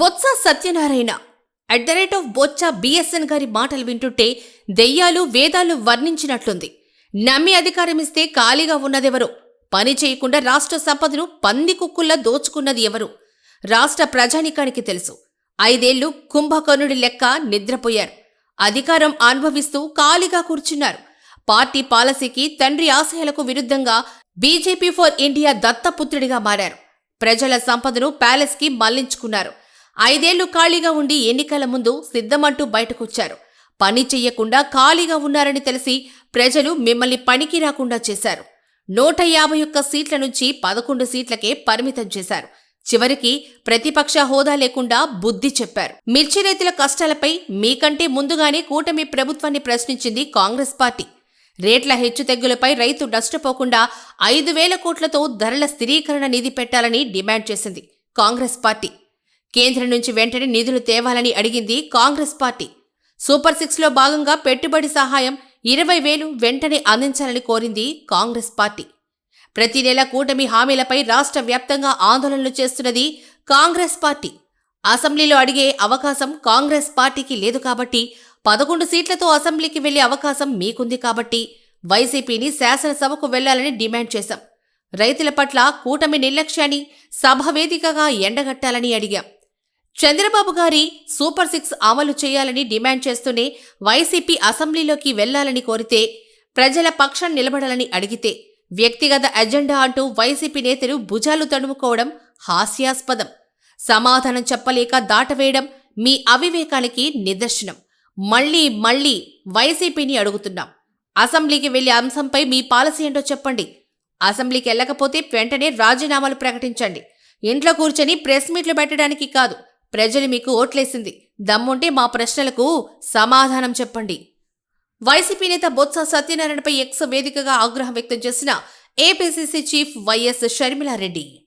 Botcha Satyanarayana. At the rate of Botcha BSN గారి మాటలు వింటుంటే దెయ్యాలు వేదాలు వర్ణించినట్లుంది. నమ్మి అధికారం ఇస్తే ఖాళీగా ఉన్నదెవరు? పని చేయకుండా రాష్ట్ర సంపదను పంది కుక్కుల్లా దోచుకున్నది ఎవరు? రాష్ట్ర ప్రజానికానికి తెలుసు. ఐదేళ్ళు కుంభకర్ణుడి లెక్క నిద్రపోయారు. అధికారం అనుభవిస్తూ ఖాళీగా కూర్చున్నారు. పార్టీ పాలసీకి తండ్రి ఆశయాలకు విరుద్ధంగా బీజేపీ ఫర్ ఇండియా దత్తపుత్రుడిగా మారారు. ప్రజల సంపదను ప్యాలెస్కి మళ్ళించుకున్నారు. ఐదేళ్ళు ఖాళీగా ఉండి ఎన్నికల ముందు సిద్ధమంటూ బయటకొచ్చారు. పని చెయ్యకుండా ఖాళీగా ఉన్నారని తెలిసి ప్రజలు మిమ్మల్ని పనికి రాకుండా చేశారు. నూట యాభై ఒక్క సీట్ల నుంచి పదకొండు సీట్లకే పరిమితం చేశారు. చివరికి ప్రతిపక్ష హోదా లేకుండా బుద్ధి చెప్పారు. మిర్చి రైతుల కష్టాలపై మీకంటే ముందుగానే కూటమి ప్రభుత్వాన్ని ప్రశ్నించింది కాంగ్రెస్ పార్టీ. రేట్ల హెచ్చుతగ్గులపై రైతు నష్టపోకుండా ఐదు వేల కోట్లతో ధరల స్థిరీకరణ నిధి పెట్టాలని డిమాండ్ చేసింది కాంగ్రెస్ పార్టీ. కేంద్రం నుంచి వెంటనే నిధులు తేవాలని అడిగింది కాంగ్రెస్ పార్టీ. సూపర్ సిక్స్లో భాగంగా పెట్టుబడి సహాయం ఇరవై వేలు వెంటనే అందించాలని కోరింది కాంగ్రెస్ పార్టీ. ప్రతి నెల కూటమి హామీలపై రాష్ట్ర వ్యాప్తంగా ఆందోళనలు చేస్తున్నది కాంగ్రెస్ పార్టీ. అసెంబ్లీలో అడిగే అవకాశం కాంగ్రెస్ పార్టీకి లేదు కాబట్టి పదకొండు సీట్లతో అసెంబ్లీకి వెళ్ళే అవకాశం మీకుంది కాబట్టి వైసీపీని శాసనసభకు వెళ్ళాలని డిమాండ్ చేశాం. రైతుల పట్ల కూటమి నిర్లక్ష్యాన్ని సభ వేదికగా ఎండగట్టాలని అడిగాం. చంద్రబాబు గారి సూపర్ సిక్స్ అమలు చేయాలని డిమాండ్ చేస్తూనే వైసీపీ అసెంబ్లీలోకి వెళ్ళాలని కోరితే ప్రజల పక్షం నిలబడాలని అడిగితే వ్యక్తిగత ఎజెండా అంటూ వైసీపీ నేతలు భుజాలు తడుముకోవడం హాస్యాస్పదం. సమాధానం చెప్పలేక దాటవేయడం మీ అవివేకానికి నిదర్శనం. మళ్ళీ మళ్ళీ వైసీపీని అడుగుతున్నాం. అసెంబ్లీకి వెళ్ళే అంశంపై మీ పాలసీ ఏంటో చెప్పండి. అసెంబ్లీకి వెళ్ళకపోతే వెంటనే రాజీనామాలు ప్రకటించండి. ఇంట్లో కూర్చొని ప్రెస్ మీట్లు పెట్టడానికి కాదు. ప్రజలు మీకు ఓట్లేసింది. దమ్ముంటే మా ప్రశ్నలకు సమాధానం చెప్పండి. వైసీపీ నేత బొత్స సత్యనారాయణపై ఎక్స్ వేదికగా ఆగ్రహం వ్యక్తం చేసిన ఏపీసీసీ చీఫ్ వైఎస్ షర్మిలారెడ్డి.